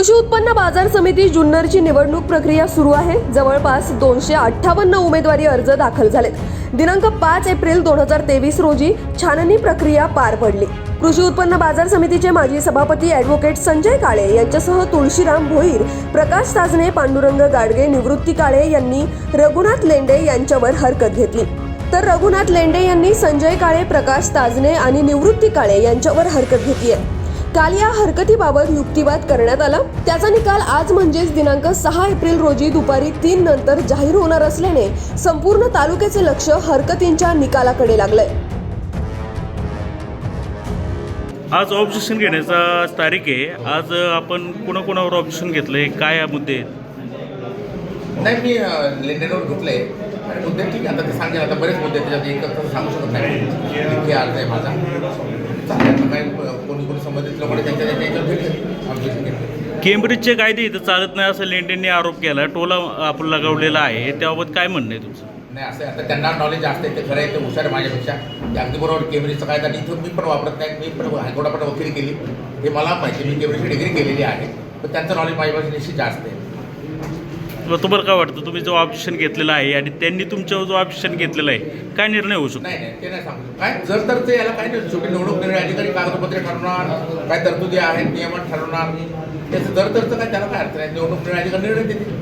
कृषी उत्पन्न बाजार समिती जुन्नरची निवडणूक प्रक्रिया सुरू आहे. जवळपास दोनशे अठ्ठावन्न उमेदवारी अर्ज दाखल झालेत. दिनांक पाच एप्रिल दोन हजार तेवीस रोजी छाननी प्रक्रिया पार पडली. कृषी उत्पन्न बाजार समितीचे माजी सभापती ॲडव्होकेट संजय काळे यांच्यासह तुळशीराम भोईर प्रकाश ताजने पांडुरंग गाडगे निवृत्ती काळे यांनी रघुनाथ लेंडे यांच्यावर हरकत घेतली. तर रघुनाथ लेंडे यांनी संजय काळे प्रकाश ताजने आणि निवृत्ती काळे यांच्यावर हरकत घेतली आहे. काल या हरकतीबाबत युक्तिवाद करण्यात आला. त्याचा निकाल आज म्हणजेच दिनांक सहा एप्रिल रोजी दुपारी तीन नंतर जाहीर होणार असल्याने संपूर्ण तालुक्याचे लक्ष हरकतींच्या निकालाकडे लागलंय. आज ऑब्जेक्शन घेण्याचा तारीख आहे. आज आपण कोणाकोणावर ऑब्जेक्शन घेतलंय? काय या मुद्दे आहेत? नाही मी लेंडेनवर घेतलंय मुद्दे ठीक आहे. आता ते सांगेल. आता बरेच मुद्दे त्याच्यात एक सांगू शकत नाही. अर्ज आहे माझा. काय कोणी कोणी संबंधित लोकांनी त्यांच्या त्यांच्या याच्यावर घेतले ऑब्जेक्शन घेतले केम्ब्रिजचे कायदे इथं चालत नाही असं लेंडेंनी आरोप केला. टोला आपण लगावलेला आहे. त्याबाबत काय म्हणणं आहे तुमचं? नाही असं आता त्यांना नॉलेज जास्त आहे. ते खरं आहे ते हुशार आहे माझ्यापेक्षा. ते अगदी बरोबर केम्ब्रिजचं काय आणि इथं मी पण वापरत नाही. मी पण हायकोर्टात पण वकिली केली. हे मला माहिती. मी केम्ब्रिजची डिग्री केलेली आहे. पण त्यांचं नॉलेज माझ्यापेक्षा निश्चित जास्त आहे. तुम्हाला काय वाटतं? तुम्ही जो ऑब्जेक्शन घेतलेला आहे आणि त्यांनी तुमच्यावर जो ऑब्जेक्शन घेतलेला आहे काय निर्णय होऊ शकतो? नाही नाही ते नाही सांगू शकत. काय? जर तर ते याला काय नाही शेवटी निवडणूक निर्णय अधिकारी कागदपत्रे ठरवणार काय तरतुदी आहेत नियमन ठरवणार. त्याचं जर तरचं काय त्याला काय अर्थ नाही. निवडणूक निर्णय अधिकारी निर्णय देतील.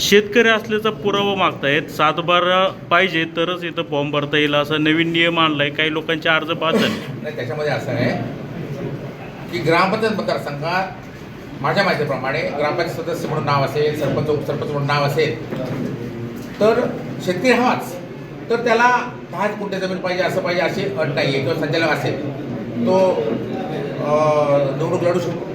शेतकरी असल्याचा पुरावा मागतायत. सातबारा पाहिजे तरच इथं फॉर्म भरता येईल असा नवीन नियम आणलाय. काही लोकांचे अर्ज झाले नाही त्याच्यामध्ये असं आहे की ग्रामपंचायत मतदारसंघात माझ्या माहितीप्रमाणे ग्रामपंचायत सदस्य म्हणून नाव असेल सरपंच उपसरपंच म्हणून नाव असेल तर शेतकरी हवाच तर त्याला दहा कुठे जमीन पाहिजे असं पाहिजे अशी अट नाही आहे किंवा संचालक असेल तो निवडणूक लढू शकतो.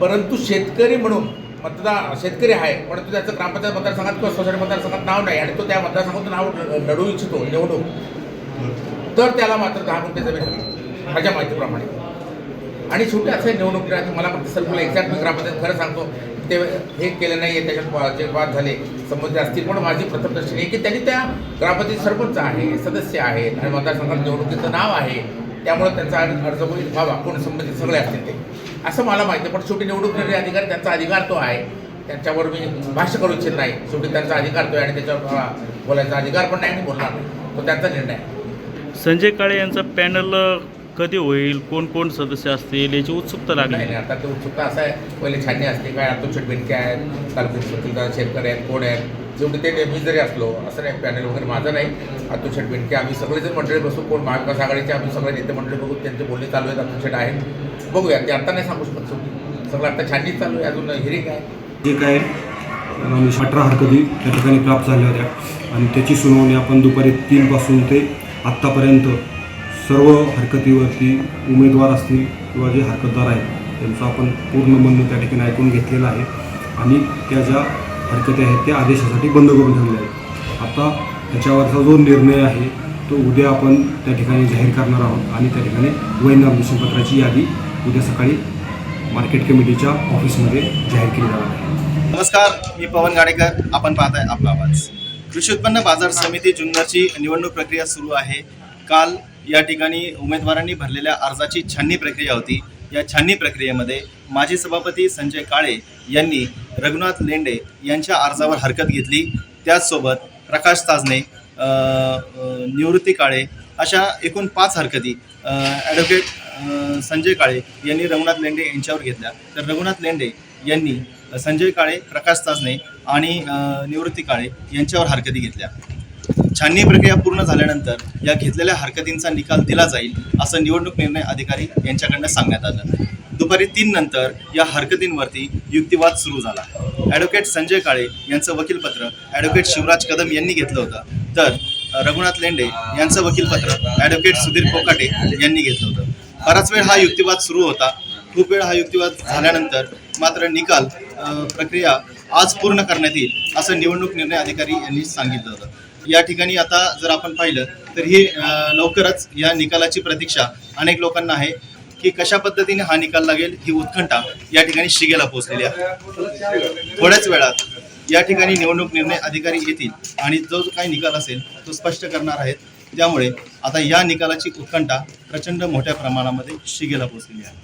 परंतु शेतकरी म्हणून मतदार शेतकरी आहे परंतु त्याचं ग्रामपंचायत मतदारसंघात किंवा सोसायटी मतदारसंघात नाव नाही आणि तो त्या मतदारसंघातून नाव ल- लढू इच्छितो निवडणूक तर त्याला मात्र दहा कुठे जमीन माझ्या माहितीप्रमाणे. आणि शेवटी असे निवडणूक मला म्हणते सर मला एक्झॅक्ट मी ग्रामपंचायत खरं सांगतो ते हे केलं नाही आहे त्याच्यात जे वाद झाले संबंधित असतील. पण माझी प्रथम दर्शनी आहे की त्यांनी त्या ग्रामपंचायत सरपंच आहे सदस्य आहेत आणि मतदारसंघात निवडणुकीचं नाव आहे त्यामुळे त्यांचा अर्ज होईल व्हावा कोण संबंधित सगळे असतील ते. असं मला माहिती आहे पण शेवटी निवडणूक निर्णय अधिकार त्यांचा अधिकार तो आहे. त्यांच्यावर मी भाष्य करू इच्छित नाही. शेवटी त्यांचा अधिकार तो आहे आणि त्याच्यावर बोलायचा अधिकार पण नाही आणि बोलणार नाही. तो त्यांचा निर्णय संजय काळे यांचा पॅनल कधी होईल कोण कोण सदस्य असतील याची उत्सुकता नाही लागली. नाही आता ते उत्सुकता असं आहे. पहिले छाननी असते काय अतुल शेट बेनके आहेत तालुक्यात शेतकरी आहेत कोण आहेत जेवढे ते मी जरी असलो असं नाही पॅनल वगैरे माझं नाही. अतुल शेट बेनके आम्ही सगळेजण मंडळी बसू कोण महाविकास आघाडीचे आम्ही सगळे नेते मंडळी बघू त्यांचे बोलणे चालू आहेत अतुल शेट आहेत. बघूया ते आता नाही सांगू शकत शेवटी. सगळं आता छाननीच चालू आहे अजून हिरिंग आहे. जे काय अठरा हरकती त्या ठिकाणी प्राप्त झाल्या होत्या. आणि त्याची सुनावणी आपण दुपारी तीनपासून ते आत्तापर्यंत सर्व हरकतीवरती उमेदवार असतील किंवा जे हरकतदार आहेत त्यांचं आपण पूर्ण म्हणणं त्या ठिकाणी ऐकून घेतलेलं आहे. आणि त्या ज्या हरकती आहेत त्या आदेशासाठी बंद करून ठेवल्या आहेत. आता त्याच्यावरचा जो निर्णय आहे तो उद्या आपण त्या ठिकाणी जाहीर करणार आहोत आणि त्या ठिकाणी वैध नामनिर्देशनपत्राची यादी उद्या सकाळी मार्केट कमिटीच्या ऑफिसमध्ये जाहीर केली जाणार आहे. नमस्कार मी पवन गाडेकर. आपण पाहताय आपला आवाज. कृषी उत्पन्न बाजार समिती जुन्नरची निवडणूक प्रक्रिया सुरू आहे. काल या ठिकाणी उमेदवारांनी भरलेल्या अर्जाची छाननी प्रक्रिया होती. या छाननी प्रक्रियेमध्ये माजी सभापती संजय काळे यांनी रघुनाथ लेंडे यांच्या अर्जावर हरकत घेतली. त्याचसोबत प्रकाश ताजने निवृत्ती काळे अशा एकूण पाच हरकती ॲडव्होकेट संजय काळे यांनी रघुनाथ लेंडे यांच्यावर घेतल्या. तर रघुनाथ लेंडे यांनी संजय काळे प्रकाश ताजने आणि निवृत्ती काळे यांच्यावर हरकती घेतल्या. छाननी प्रक्रिया पूर्ण झाल्यानंतर या घेतलेल्या हरकतींचा निकाल दिला जाईल असं निवडणूक निर्णय अधिकारी यांच्याकडनं सांगण्यात आलं. दुपारी तीन नंतर या हरकतींवरती युक्तिवाद सुरू झाला. ॲडव्होकेट संजय काळे यांचं वकीलपत्र ॲडव्होकेट शिवराज कदम यांनी घेतलं होतं. तर रघुनाथ लेंडे यांचं वकीलपत्र ॲडव्होकेट सुधीर कोकाटे यांनी घेतलं होतं. बराच वेळ हा युक्तिवाद सुरू होता. खूप वेळ हा युक्तिवाद झाल्यानंतर मात्र निकाल प्रक्रिया आज पूर्ण करण्यात येईल असं निवडणूक निर्णय अधिकारी यांनी सांगितलं होतं. या ठिकाणी आता जर आपण पाहिलं तर ही लवकरच या निकालाची प्रतीक्षा अनेक लोकांना आहे की कशा पद्धतीने हा निकाल लागेल ही उत्कंठा या ठिकाणी शिगेला पोहोचलेली आहे. थोड्याच वेळात या ठिकाणी निवडणूक निर्णय अधिकारी येतील आणि जो काही निकाल असेल तो स्पष्ट करणार आहेत. त्यामुळे आता या निकालाची उत्कंठा प्रचंड मोठ्या प्रमाणामध्ये शिगेला पोहोचलेली आहे.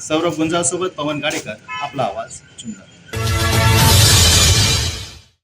सौरभ गुंजासोबत पवन गाडेकर आपला आवाज जुन्नर